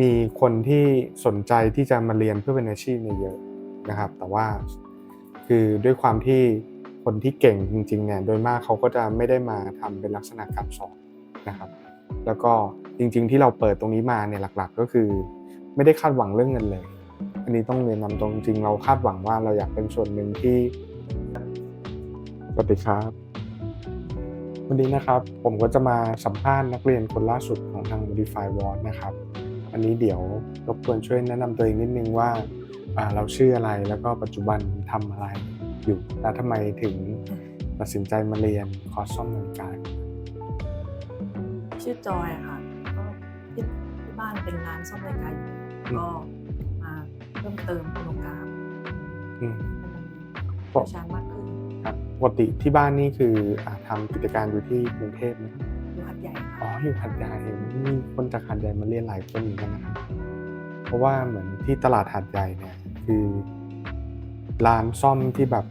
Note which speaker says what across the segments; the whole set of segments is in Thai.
Speaker 1: มีคนที่สนใจที่จะมาเรียนเพื่อเป็นอาชีพเนี่ยเยอะนะครับ แต่ว่าคือด้วยความที่คนที่เก่งจริงๆเนี่ยโดยมากเขาก็จะไม่ได้มาทำเป็นลักษณะการสอนนะครับ แล้วก็จริง ๆ ที่เราเปิดตรงนี้มาเนี่ยหลัก ๆ ก็คือไม่ได้คาดหวังเรื่องเงินเลย อันนี้ต้องเรียนนำตรงจริงเราคาดหวังว่าเราอยากเป็นส่วนหนึ่งที่สวัสดีครับวันนี้นะครับผมก็จะมาสัมภาษณ์นักเรียนคนล่าสุดของทาง Modify w a r d นะครับ อันนี้เดี๋ยวรบกวนช่วยแนะนำตัวเองนิดนึงว่าอ่าเราชื่ออะไรแล้วก็ปัจจุบันทำอะไรอยู่และทำไมถึงตัดสินใจมาเรียนคอร์สซ่อมนาฬิกา
Speaker 2: ชื่อจอยค่ะก็ที่ที่บ้านเป็นร้านซ่อมนาฬิกาอยู่ก็มาเพิ่มเติมโปรแกรม
Speaker 1: อืม
Speaker 2: ให้มันเชี่ยวชาญมากขึ้น
Speaker 1: ครับปกติที่บ้านนี่คืออ่าทำกิจการอยู่ที่กรุงเทพไหม
Speaker 2: อ๋
Speaker 1: ออยู่หัดใหญ่มีคนจากหัดใหญ่มาเรียนหลายคนเหมือนกันนะครับเพราะว่าเหมือนที่ตลาดหัดใหญ่เนี่ยคือร้านซ่อมที่แบบ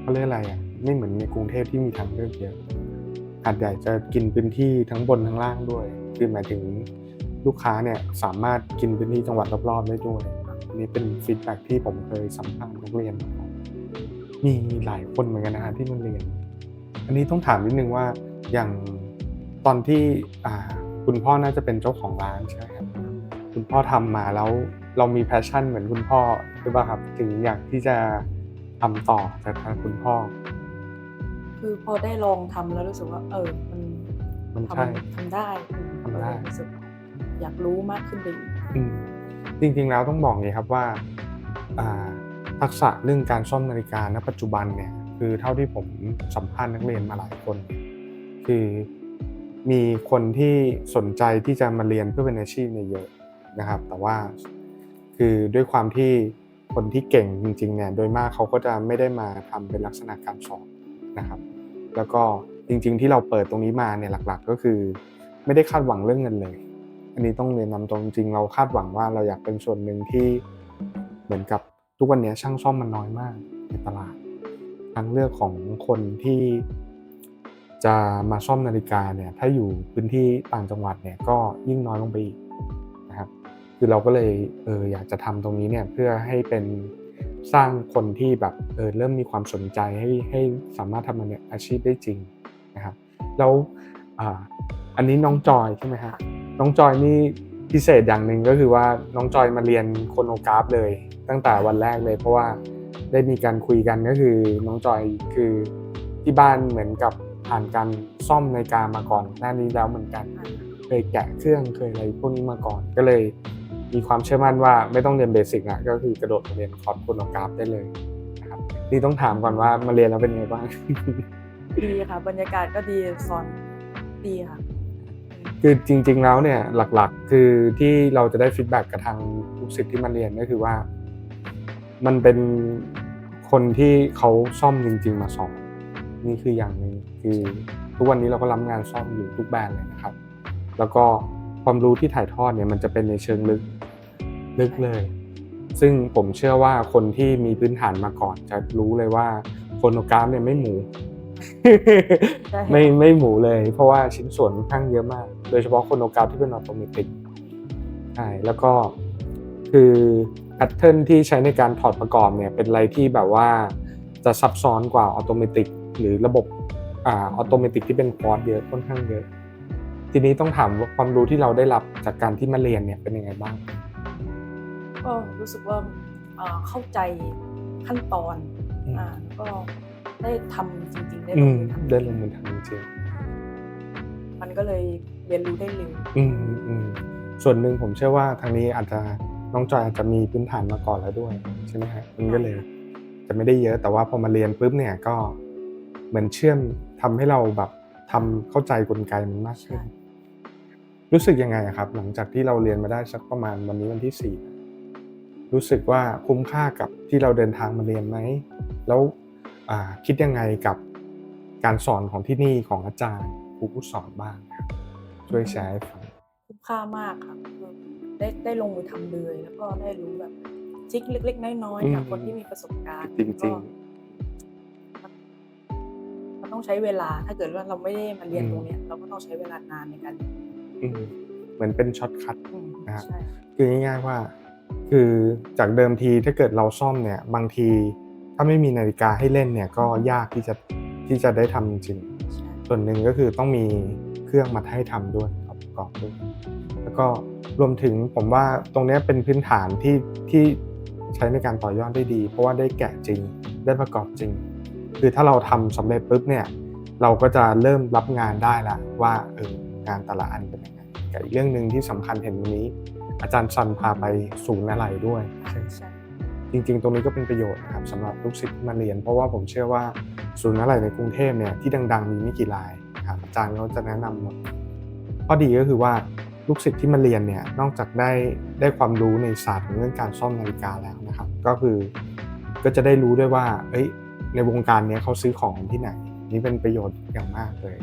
Speaker 1: เขาเรียกอะไรอะไม่เหมือนในกรุงเทพที่มีทางเลือกเยอะหัดใหญ่จะกินพื้นที่ทั้งบนทั้งล่างด้วย คือหมายถึงลูกค้าเนี่ยสามารถกินพื้นที่จังหวัดรอบๆได้ด้วยอันนี้เป็นฟีดแบ็กที่ผมเคยสัมภาษณ์นักเรียนมาก่อนมีหลายคนเหมือนกันนะฮะที่มาเรียน อันนี้ต้องถามนิดนึงว่าอย่าง ตอนที่อ่าคุณพ่อน่าจะเป็นเจ้าของร้านใช่ไหมครับคุณพ่อทำมาแล้วเรามีแพชชั่นเหมือนคุณพ่อหรือเปล่าครับถึงอยากที่จะทำต่อจากทางคุณพ่อ
Speaker 2: คือพอได้ลองทำแล้วรู้สึกว่า เออมัน
Speaker 1: มัน
Speaker 2: ท
Speaker 1: ใช่ำ
Speaker 2: ทำได้อืม
Speaker 1: ทำได้
Speaker 2: ก็เลยรู้สึกอยากรู้มากขึ้นไปอีก
Speaker 1: อืมจริงๆแล้วต้องบอกเลยครับว่าอ่าทักษะเรื่องการซ่อมนาฬิกาณปัจจุบันเนี่ยคือเท่าที่ผมสัมภาษณ์นักเรียนมาหลายคน คือ มีคนที่สนใจที่จะมาเรียนเพื่อเป็นอาชีพเนี่ยเยอะนะครับ แต่ว่าคือด้วยความที่คนที่เก่งจริงๆเนี่ยโดยมากเขาก็จะไม่ได้มาทำเป็นลักษณะการสอนนะครับ แล้วก็จริง ๆ ที่เราเปิดตรงนี้มาเนี่ยหลัก ๆ ก็คือไม่ได้คาดหวังเรื่องเงินเลย อันนี้ต้องเรียนนำตรงจริงเราคาดหวังว่าเราอยากเป็นส่วนหนึ่งที่เหมือนกับทุกวันนี้ช่างซ่อมมันน้อยมากในตลาดทางเลือกของคนที่ จะมาซ่อมนาฬิกาเนี่ยถ้าอยู่พื้นที่ต่างจังหวัดเนี่ยก็ยิ่งน้อยลงไปอีกนะครับคือเราก็เลยเอออยากจะทำตรงนี้เนี่ยเพื่อให้เป็นสร้างคนที่แบบเออเริ่มมีความสนใจให้ให้สามารถทำมันเนี่ยอาชีพได้จริงนะครับแล้วอันนี้น้องจอยใช่ไหมฮะน้องจอยนี่พิเศษอย่างหนึ่งก็คือว่าน้องจอยมาเรียนโคโนกราฟเลย ตั้งแต่วันแรกเลย เพราะว่าได้มีการคุยกันก็คือน้องจอยคือที่บ้านเหมือนกับ ผ่านการซ่อมนาฬิกามาก่อนหน้านี้แล้วเหมือนกันเคยแกะเครื่องเคยอะไรพวกนี้มาก่อนก็เลยมีความเชื่อมั่นว่าไม่ต้องเรียนเบสิกอะก็คือกระโดดมาเรียนคอร์สโคโนกราฟได้เลยนะครับนี่ต้องถามก่อนว่ามาเรียนแล้วเป็นไงบ้าง
Speaker 2: ดีค่ะบรรยากาศก็ดีสอนดีค่ะ
Speaker 1: คือจริง ๆแล้วเนี่ยหลักๆ คือที่เราจะได้ฟีดแบ็กกับทางลูกศิษย์ที่มาเรียนก็คือว่า มันเป็นคนที่เขาซ่อมจริง ๆ มาสอนนี่คืออย่างหนึ่ง คือทุกวันนี้เราก็รับงานซ่อมอยู่ทุกแบรนด์เลยนะครับ แล้วก็ความรู้ที่ถ่ายทอดเนี่ยมันจะเป็นในเชิงลึกลึกเลย ซึ่งผมเชื่อว่าคนที่มีพื้นฐานมาก่อนจะรู้เลยว่าโฟโนกราฟเนี่ยไม่หมู
Speaker 2: ใช่
Speaker 1: ไม่ไม่หมูเลย เพราะว่าชิ้นส่วนค่อนข้างเยอะมาก โดยเฉพาะโคโนกราฟที่เป็นออโตเมติกใช่แล้วก็คือแพทเทิร์นที่ใช้ในการถอดประกอบเนี่ยเป็นอะไรที่แบบว่าจะซับซ้อนกว่าออโตเมติกหรือระบบ อ่าออโตเมติกที่เป็นคอร์สเยอะค่อนข้างเยอะ ทีนี้ต้องถามว่าความรู้ที่เราได้รับจากการที่มาเรียนเนี่ยเป็นยังไงบ้าง
Speaker 2: ก็รู้สึกว่าเอ่อเข้าใจขั้นตอน
Speaker 1: อืม
Speaker 2: อ่าแล้วก็ได้ทำจริงๆได้ล
Speaker 1: อื
Speaker 2: ง
Speaker 1: ม
Speaker 2: มือทำ
Speaker 1: ได้ลงมือทำจริง
Speaker 2: มันก็เลยเรียนรู้ได้เร็ว
Speaker 1: อืมอืมส่วนหนึ่งผมเชื่อว่าทางนี้อาจจะน้องจอยอาจจะมีพื้นฐานมาก่อนแล้วด้วยใช่ไหมฮะมันก็เลย จะไม่ได้เยอะแต่ว่าพอมาเรียนปุ๊บเนี่ยก็เหมือนเชื่อม ทำให้เราแบบทำเข้าใจกลไกมันมากขึ้น
Speaker 2: ใช่
Speaker 1: รู้สึกยังไงอะครับ หลังจากที่เราเรียนมาได้สักประมาณวันนี้วันที่สี่รู้สึกว่าคุ้มค่ากับที่เราเดินทางมาเรียนไหมแล้วอ่าคิดยังไงกับการสอนของที่นี่ของอาจารย์ครูผู้สอนบ้างครับช่วยแชร์ให้ฟัง
Speaker 2: คุ้มค่ามากค่ะคือได้ได้ลงมือทำเลย แล้วก็ได้รู้แบบทริคเล็ก ๆ น้อย
Speaker 1: อืม
Speaker 2: ๆจากคนที่มีประสบการณ์
Speaker 1: จริงๆ
Speaker 2: ก็มันต้อง ใช้เวลา ถ้าเกิดว่าเราไม่ได้มาเรียน
Speaker 1: อืม
Speaker 2: ตรงเนี้ยเราก็ต้องใช้เวลานานในการ
Speaker 1: อืมเหมือนเป็นช็อตคัท
Speaker 2: อืม
Speaker 1: นะครับ
Speaker 2: ใช่
Speaker 1: คือง่ายๆว่า คือจากเดิมทีถ้าเกิดเราซ่อมเนี่ย บางทีถ้าไม่มีนาฬิกาให้เล่นเนี่ยก็ยากที่จะที่จะได้ทำจริงๆ
Speaker 2: ใช่
Speaker 1: ส่วนหนึ่งก็คือต้องมีเครื่องมาให้ทำด้วยประกอบด้วยแล้วก็รวมถึงผมว่าตรงเนี้ยเป็นพื้นฐานที่ที่ใช้ในการต่อยอดได้ดี เพราะว่าได้แกะจริงได้ประกอบจริง คือถ้าเราทำสำเร็จปุ๊บเนี่ยเราก็จะเริ่มรับงานได้ละว่าเอองานแต่ละอันเป็นยังไงกับอีกเรื่องหนึ่งที่สำคัญเห็นวันนี้ อาจารย์ซันพาไปศูนย์อะไรด้วย
Speaker 2: ใช่ใช่
Speaker 1: จริงๆ ตรงนี้ก็เป็นประโยชน์นะครับสำหรับลูกศิษย์ที่มาเรียน เพราะว่าผมเชื่อว่าศูนย์อะไรในกรุงเทพเนี่ยที่ดัง ๆ มีไม่กี่รายนะครับอาจารย์เขาจะแนะนำหมดข้อดีก็คือว่าลูกศิษย์ที่มาเรียนเนี่ยนอกจากได้ได้ความรู้ในศาสตร์ของเรื่องการซ่อมนาฬิกาแล้วนะครับ ก็คือก็จะได้รู้ด้วยว่า เอ้ย ในวงการเนี้ยเขาซื้อของที่ไหน นี่เป็นประโยชน์อย่างมากเลย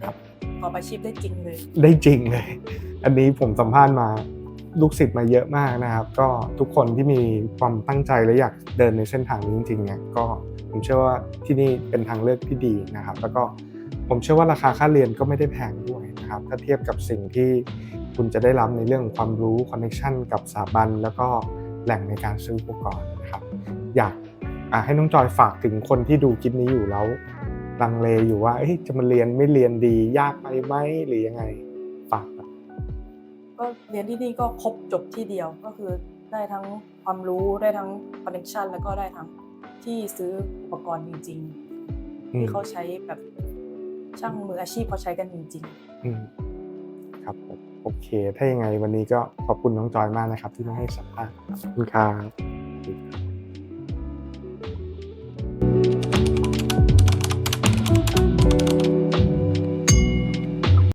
Speaker 2: ประกอบอาชีพได้จริงเลย
Speaker 1: ได้จริงเลย อันนี้ผมสัมภาษณ์มาลูกศิษย์มาเยอะมากนะครับ ก็ทุกคนที่มีความตั้งใจและอยากเดินในเส้นทางนี้จริงๆเนี่ยก็ผมเชื่อว่าที่นี่เป็นทางเลือกที่ดีนะครับ แล้วก็ผมเชื่อว่าราคาค่าเรียนก็ไม่ได้แพงด้วยนะครับ ถ้าเทียบกับสิ่งที่คุณจะได้รับในเรื่องของความรู้คอนเนคชันกับสถาบัน แล้วก็แหล่งในการซื้ออุปกรณ์นะครับ อยาก อะให้น้องจอยฝากถึงคนที่ดูคลิปนี้อยู่แล้วลังเลอยู่ว่าเอ๊ะจะมาเรียนไม่เรียนดียากไปไหมหรือยังไงฝากหน่อย
Speaker 2: ก็เรียนที่นี่ก็ครบจบที่เดียวก็คือได้ทั้งความรู้ได้ทั้งคอนเนคชันแล้วก็ได้ทั้งที่ซื้ออุปกรณ์จริง ๆ ที่เขาใช้แบบช่างมืออาชีพเขาใช้กันจริงๆ
Speaker 1: อืมครับผมโอเค ถ้ายังไงวันนี้ก็ขอบคุณน้องจอยมากนะครับ ที่มาให้สัมภาษณ์ขอบคุณครับ